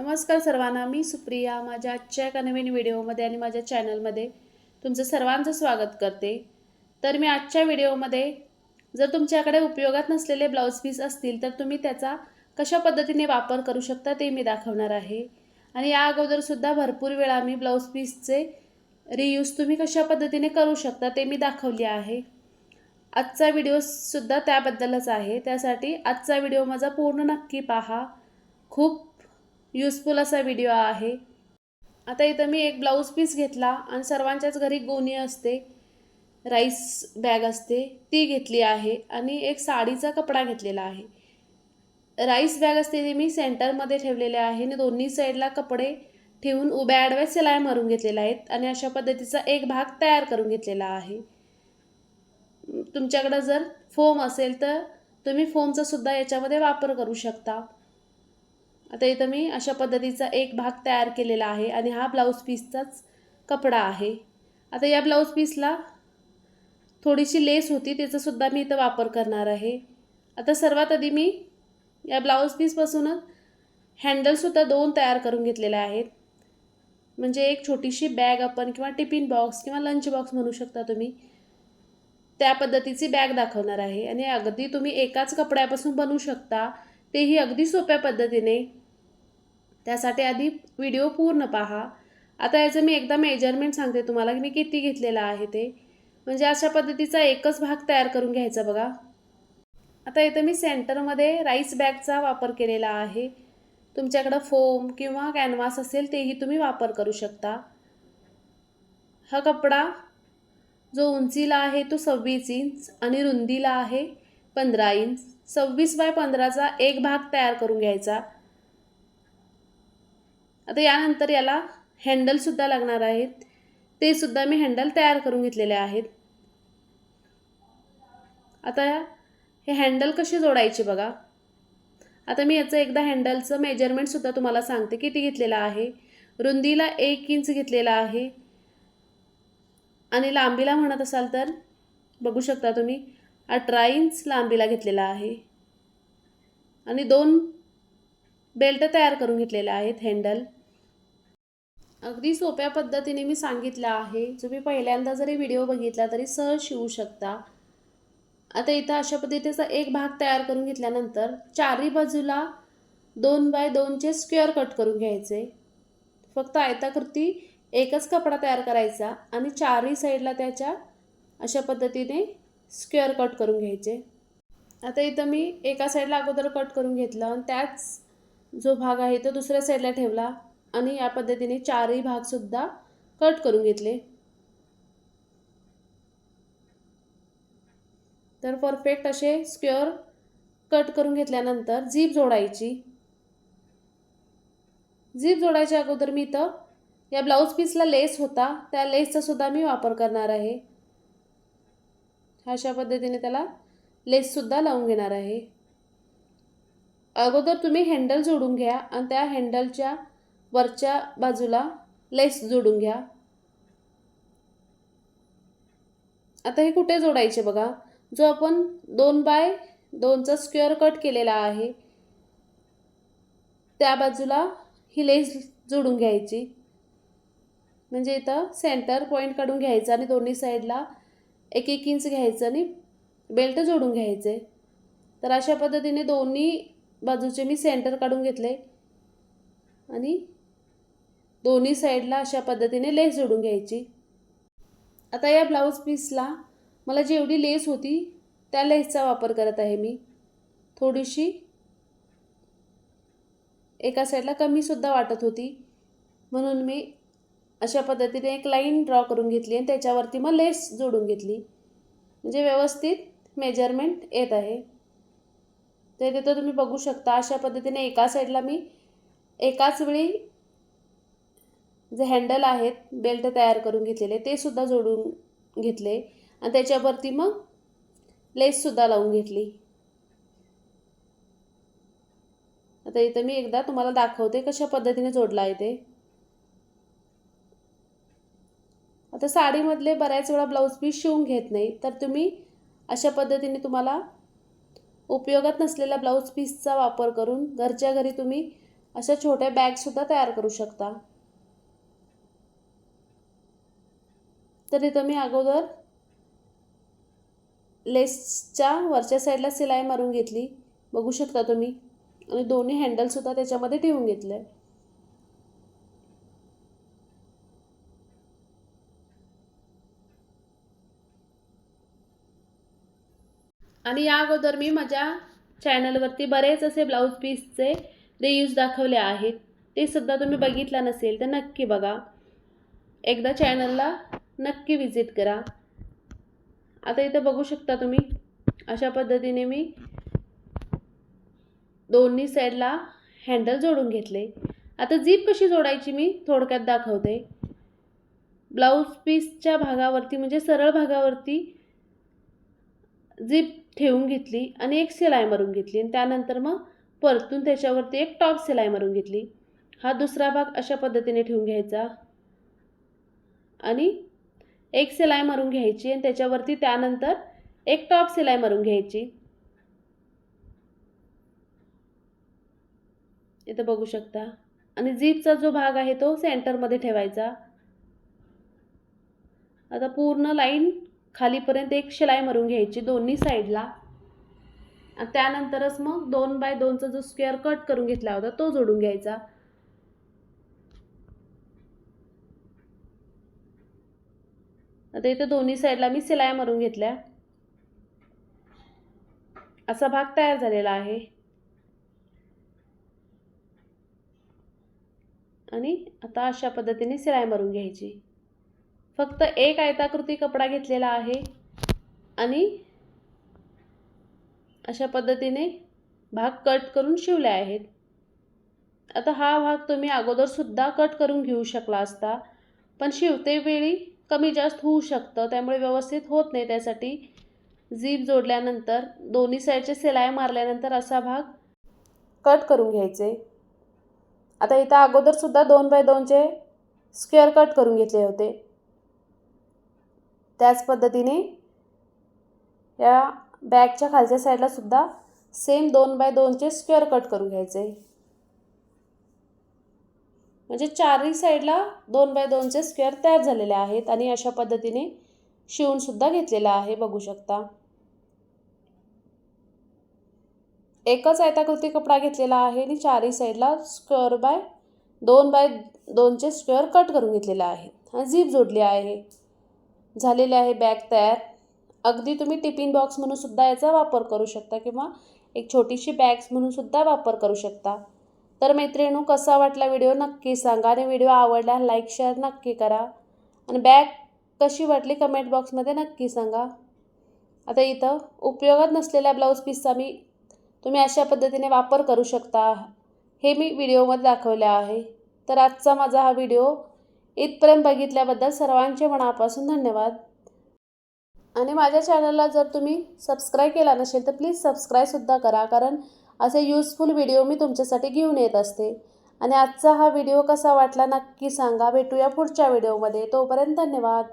नमस्कार सर्वांना मी सुप्रिया माझ्या आजच्या एका नवीन व्हिडिओमध्ये आणि माझ्या चॅनलमध्ये तुमचं सर्वांचं स्वागत करते. तर मी आजच्या व्हिडिओमध्ये जर तुमच्याकडे उपयोगात नसलेले ब्लाऊज पीस असतील तर तुम्ही त्याचा कशा पद्धतीने वापर करू शकता ते मी दाखवणार आहे. आणि या अगोदरसुद्धा भरपूर वेळा मी ब्लाऊज पीसचे रियूज तुम्ही कशा पद्धतीने करू शकता ते मी दाखवले आहे. आजचा व्हिडिओसुद्धा त्याबद्दलच आहे. त्यासाठी आजचा व्हिडिओ माझा पूर्ण नक्की पहा. खूप युजफुल असा व्हिडिओ आहे. आता इथं मी एक ब्लाऊज पीस घेतला आणि सर्वांच्याच घरी गोणी असते राईस बॅग असते ती घेतली आहे आणि एक साडीचा कपडा घेतलेला आहे. राईस बॅग असते ती मी सेंटरमध्ये ठेवलेले आहे आणि दोन्ही साईडला कपडे ठेवून उभ्या आडव्या सिलाई मारून घेतलेल्या आहेत आणि अशा पद्धतीचा एक भाग तयार करून घेतलेला आहे. तुमच्याकडं जर फोम असेल तर तुम्ही फोमचा सुद्धा याच्यामध्ये वापर करू शकता. आता इथं मी अशा पद्धतीचा एक भाग तयार केलेला आहे आणि हा ब्लाऊज पीसचाच कपडा आहे. आता या ब्लाऊज पीसला थोडीशी लेस होती त्याचासुद्धा मी इथं वापर करणार आहे. आता सर्वात आधी मी या ब्लाऊज पीसपासूनच हँडलसुद्धा दोन तयार करून घेतलेले आहेत. म्हणजे एक छोटीशी बॅग आपण किंवा टिफिन बॉक्स किंवा लंच बॉक्स म्हणू शकता तुम्ही. त्या पद्धतीची बॅग दाखवणार आहे. आणि अगदी तुम्ही एकाच कपड्यापासून बनवू शकता. तेही अगदी सोप्या पद्धतीने. त्यासाठी आधी व्हिडिओ पूर्ण पहा. आता याचं मी एकदा मेजरमेंट सांगते तुम्हाला की मी किती घेतलेलं आहे ते. म्हणजे अशा पद्धतीचा एकच भाग तयार करून घ्यायचा बघा. आता इथं मी सेंटरमध्ये राईस बॅगचा वापर केलेला आहे. तुमच्याकडं फोम किंवा कॅनव्हास असेल तेही तुम्ही वापर करू शकता. हा कपडा जो उंचीला आहे तो सव्वीस इंच आणि रुंदीला आहे पंधरा इंच. सव्वीस बाय पंधराचा एक भाग तयार करून घ्यायचा. आता यानंतर याला हँडलसुद्धा लागणार आहेत. ते सुद्धा मी हँडल तयार करून घेतलेले आहेत. आता हे हँडल कसे जोडायचे बघा. आता मी याचं एकदा हँडलचं मेजरमेंटसुद्धा तुम्हाला सांगते. किती घेतलेलं आहे? रुंदीला एक इंच घेतलेला आहे. आणि लांबीला म्हणत असाल तर बघू शकता तुम्ही अठरा इंच लांबीला घेतलेला आहे. आणि दोन बेल्ट तयार करून घेतलेले आहेत हँडल अगदी सोप्या पद्धतीने मी सांगितलं आहे. तुम्ही पहिल्यांदा जरी व्हिडिओ बघितला तरी सहज शिवू शकता. आता इथं अशा पद्धतीचा एक भाग तयार करून घेतल्यानंतर चारही बाजूला दोन बाय दोनचे स्क्वेअर कट करून घ्यायचे. फक्त आयताकृती एकच कपडा तयार करायचा आणि चारही साईडला त्याच्या अशा पद्धतीने स्क्वेअर कट करून घ्यायचे. आता इथं मी एका साईडला अगोदर कट करून घेतलं आणि त्याच जो भाग आहे तो दुसऱ्या साईडला ठेवला. आणि या पद्धतीने चारही भागसुद्धा कट करून घेतले. तर परफेक्ट असे स्क्वेअर कट करून घेतल्यानंतर झीप जोडायची. झीप जोडायच्या अगोदर मी इथं या ब्लाऊज पीसला लेस होता. त्या लेसचा सुद्धा मी वापर करणार आहे. अशा पद्धतीने त्याला लेससुद्धा लावून घेणार आहे. अगोदर तुम्ही हँडल जोडून घ्या आणि त्या हँडलच्या वरच्या बाजूला लेस जोडून घ्या. आता हे कुठे जोडायचे बघा? जो आपण दोन बाय दोनचा स्क्वेअर कट केलेला आहे त्या बाजूला ही लेस जोडून घ्यायची. म्हणजे इथं सेंटर पॉईंट काढून घ्यायचा आणि दोन्ही साईडला एक एक इंच घ्यायचं आणि बेल्ट जोडून घ्यायचे. तर अशा पद्धतीने दोन्ही बाजूचे मी सेंटर काढून घेतले. आणि दोन्ही साईडला अशा पद्धतीने लेस जोडून घ्यायची. आता या ब्लाऊज पीसला मला जेवढी लेस होती त्या लेसचा वापर करत आहे मी. थोडीशी एका साईडला कमीसुद्धा वाटत होती. म्हणून मी अशा पद्धतीने एक लाईन ड्रॉ करून घेतली आणि त्याच्यावरती मग लेस जोडून घेतली. म्हणजे व्यवस्थित मेजरमेंट येत आहे. ते तिथं तुम्ही बघू शकता अशा पद्धतीने एका साईडला मी एकाच वेळी जे हँडल आहेत बेल्ट तयार करून घेतलेले ते सुद्धा जोडून घेतले. आणि त्याच्यावरती मग लेससुद्धा लावून घेतली. आता इथं मी एकदा तुम्हाला दाखवते कशा पद्धतीने जोडला आहे ते. आता साडीमधले बऱ्याच वेळा ब्लाऊज पीस शिवून घेत नाही तर तुम्ही अशा पद्धतीने तुम्हाला उपयोगात नसलेल्या ब्लाऊज पीसचा वापर करून घरच्या घरी तुम्ही अशा छोट्या बॅगसुद्धा तयार करू शकता. तर इथं मी अगोदर लेसच्या वरच्या साईडला सिलाई मारून घेतली. बघू शकता तुम्ही. आणि दोन्ही हँडलसुद्धा त्याच्यामध्ये ठेवून घेतले. आणि या अगोदर मी माझ्या चॅनलवरती बरेच असे ब्लाऊज पीसचे रियूज दाखवले आहेत. ते सुद्धा तुम्ही बघितला नसेल तर नक्की बघा. एकदा चॅनलला नक्की विजिट करा. आता इथं बघू शकता तुम्ही अशा पद्धतीने मी दोन्ही साईडला हँडल जोडून घेतले. आता जीप कशी जोडायची मी थोडक्यात दाखवते. ब्लाऊज पीसच्या भागावरती म्हणजे सरळ भागावरती जीप ठेवून घेतली आणि एक शिलाई मारून घेतली आणि त्यानंतर मग परतून त्याच्यावरती एक टॉप शिलाई मारून घेतली. हा दुसरा भाग अशा पद्धतीने ठेवून घ्यायचा. आणि एक सिलाई मारून घ्यायची आणि त्याच्यावरती त्यानंतर एक टॉप शिलाई मारून घ्यायची. इथं बघू शकता. आणि जीपचा जो भाग आहे तो सेंटरमध्ये ठेवायचा. आता पूर्ण लाईन खालीपर्यंत एक शिलाई मारून घ्यायची दोन्ही साईडला आणि त्यानंतरच मग दोन बाय दोनचा जो स्क्वेअर कट करून घेतला होता तो जोडून घ्यायचा. आता इथे दोन्ही साईडला मी सिलाई मारून घेतल्या. असा भाग तयार झालेला आहे. आणि आता अशा पद्धतीने सिलाई मारून घ्यायची. फक्त एक आयताकृती कपडा घेतलेला आहे. आणि अशा पद्धतीने भाग कट करून शिवले आहेत. आता हा भाग तुम्ही अगोदरसुद्धा कट करून घेऊ शकला असता पण शिवतेवेळी कमी जास्त होऊ शकतं त्यामुळे व्यवस्थित होत नाही त्यासाठी. झीप जोडल्यानंतर दोन्ही साईडचे सिलाई मारल्यानंतर असा भाग कट करून घ्यायचे. आता इथं अगोदरसुद्धा दोन बाय दोनचे स्क्वेअर कट करून घेतले होते. त्याच पद्धतीने या बॅगच्या खालच्या साईडलासुद्धा सेम दोन बाय दोनचे स्क्वेअर कट करून घ्यायचे. म्हणजे चारही साईडला दोन बाय दोनचे स्क्वेअर तयार झालेले आहेत आणि अशा पद्धतीने शिवूनसुद्धा घेतलेला आहे बघू शकता. एकच आयताकृती कपडा घेतलेला आहे आणि चारही साईडला स्क्वेअर बाय दोन बाय दोनचे स्क्वेअर कट करून घेतलेला आहे. आणि झीप जोडली आहे. झालेले आहे बॅग तयार. अगदी तुम्ही टिफिन बॉक्स म्हणूनसुद्धा याचा वापर करू शकता किंवा एक छोटीशी बॅग्स म्हणूनसुद्धा वापर करू शकता. तर मैत्रिणू कसा वाटला व्हिडिओ नक्की सांगा आणि व्हिडिओ आवडला लाईक शेअर नक्की करा. आणि बॅग कशी वाटली कमेंट बॉक्समध्ये नक्की सांगा. आता इथं उपयोगात नसलेल्या ब्लाऊज पीसचा मी तुम्ही अशा पद्धतीने वापर करू शकता. हे मी व्हिडिओमध्ये दाखवले आहे. तर आजचा माझा हा व्हिडिओ इथपर्यंत बघितल्याबद्दल सर्वांचे मनापासून धन्यवाद. आणि माझ्या चॅनलला जर तुम्ही सबस्क्राईब केला नसेल तर प्लीज सबस्क्राईबसुद्धा करा. कारण असे यूजफुल व्हिडिओ मी तुमच्यासाठी घेऊन येत असते. आणि आजचा हा व्हिडिओ कसा वाटला नक्की सांगा. भेटूया पुढच्या व्हिडिओमध्ये तोपर्यंत धन्यवाद.